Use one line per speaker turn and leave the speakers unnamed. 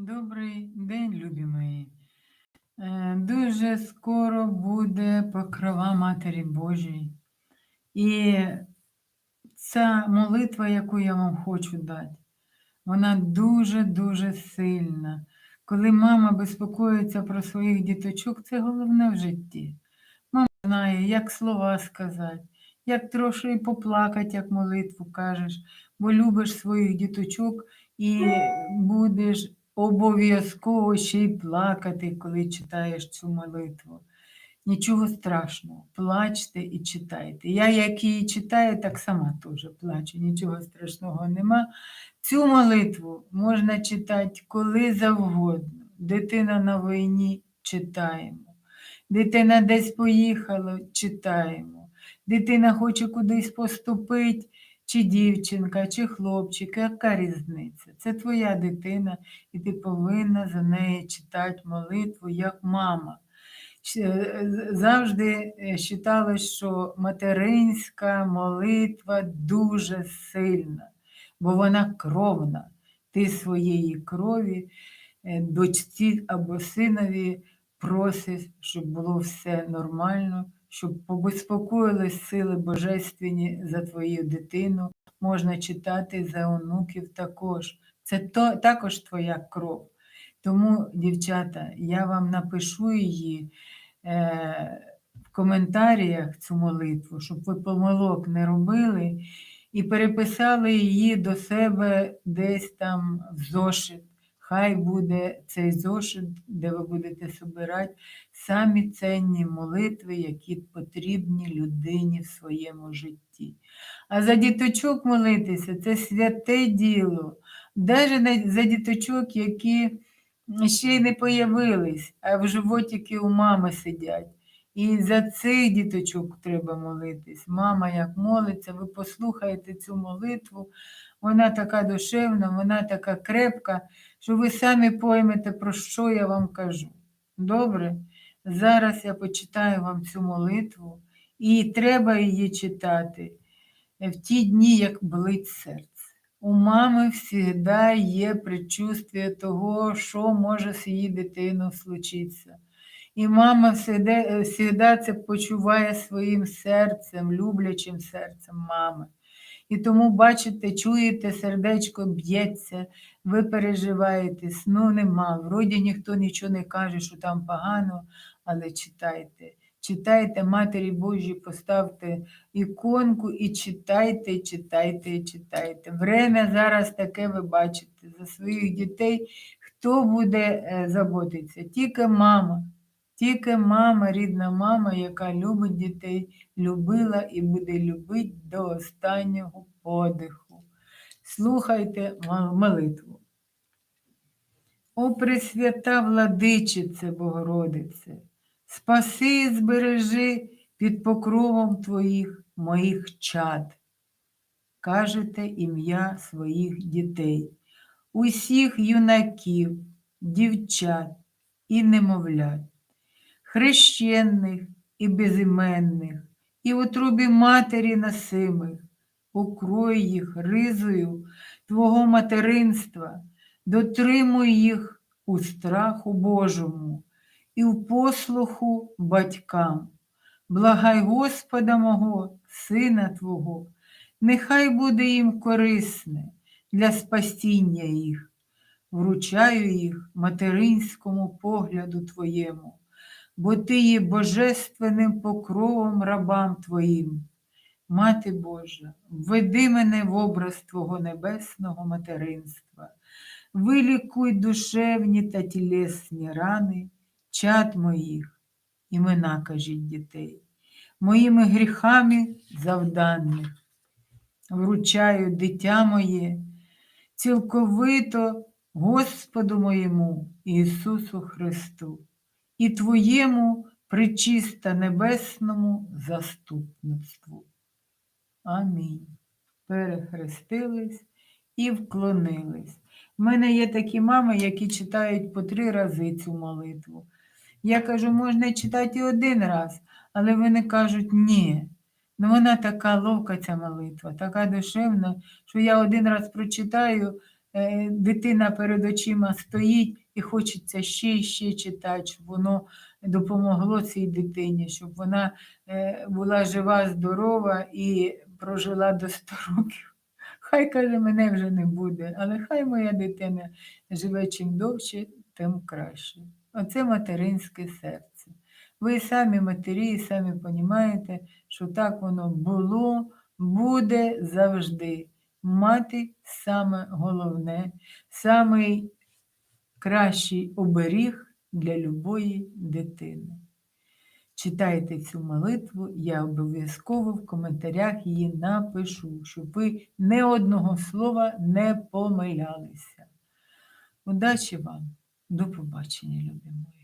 Добрий день, любі мої. Е, Дуже скоро буде покрова Матері Божій. І ця молитва, яку я вам хочу дати, вона дуже-дуже сильна. Коли мама безпокоїться про своїх діточок, це головне в житті. Мама знає, як слова сказати, як трошки поплакати, як молитву кажеш, бо любиш своїх діточок і будеш обов'язково ще й плакати, коли читаєш цю молитву. Нічого страшного, плачте і читайте. Я, як її читаю, так сама теж плачу, нічого страшного нема. Цю молитву можна читати коли завгодно. Дитина на війні читаємо. Дитина десь поїхала, читаємо. Дитина хоче кудись поступити, чи дівчинка, чи хлопчик, яка різниця? Це твоя дитина, і ти повинна за неї читати молитву як мама. Завжди вважалось, що материнська молитва дуже сильна, бо вона кровна. Ти своєї крові е, дочці або синові просиш, щоб було все нормально, щоб побезпокоїлись сили божественні за твою дитину. Можна читати за онуків також. Це то, також твоя кров. Тому, дівчата, я вам напишу її е, в коментарях цю молитву, щоб ви помилок не робили і переписали її до себе десь там в зошит. Хай буде цей зошит, де ви будете собирати самі цінні молитви, які потрібні людині в своєму житті. А за діточок молитися це святе діло. Навіть за діточок, які ще й не появились, а в животіки у мами сидять. І за цих діточок треба молитись. Мама як молиться, ви послухаєте цю молитву, вона така душевна, вона така крепка, що ви самі поймете, про що я вам кажу. Добре? Зараз я почитаю вам цю молитву, і треба її читати в ті дні, як болить серце. У мами завжди є предчувствие того, що може з її дитиною случитися. І мама завжди це почуває своїм серцем, люблячим серцем мами. І тому, бачите, чуєте, сердечко б'ється, ви переживаєте, сну нема, вроді ніхто нічого не каже, що там погано, але читайте. Читайте Матері Божій, поставте іконку і читайте, читайте, читайте. Время зараз таке ви бачите за своїх дітей. Хто буде е, заботитися? Тільки мама. Тільки мама, рідна мама, яка любить дітей, любила і буде любити до останнього подиху. Слухайте молитву. О Пресвята владичице Богородице, спаси і збережи під покровом Твоїх моїх чад. Кажете ім'я своїх дітей, усіх юнаків, дівчат і немовлят, хрещених і безіменних, і в утробі матері носимих, укрой їх ризою Твого материнства, дотримуй їх у страху Божому і в послуху батькам. Благай Господа мого, Сина Твого, нехай буде їм корисне для спасіння їх. Вручаю їх материнському погляду Твоєму, бо Ти є божественним покровом рабам Твоїм. Мати Божа, введи мене в образ Твого небесного материнства, вилікуй душевні та тілесні рани, чад моїх, імена кажіть дітей, моїми гріхами завданих. Вручаю дитя моє, цілковито Господу моєму Ісусу Христу і Твоєму причиста небесному заступництву. Амінь. Перехрестились і вклонились. У мене є такі мами, які читають по три рази цю молитву. Я кажу, можна читати і один раз, але вони кажуть ні. Ну вона така ловка, ця молитва, така душевна, що я один раз прочитаю, дитина перед очима стоїть і хочеться ще і ще читати, щоб воно допомогло цій дитині, щоб вона е, була жива, здорова і прожила до 100 років. Хай каже, мене вже не буде, але хай моя дитина живе чим довше, тим краще. Оце материнське серце. Ви самі матері, самі розумієте, що так воно було, буде завжди. Мати саме головне, самий кращий оберіг для любої дитини. Читайте цю молитву, я обов'язково в коментарях її напишу, щоб ви не одного слова не помилялися. Удачі вам, до побачення, любі.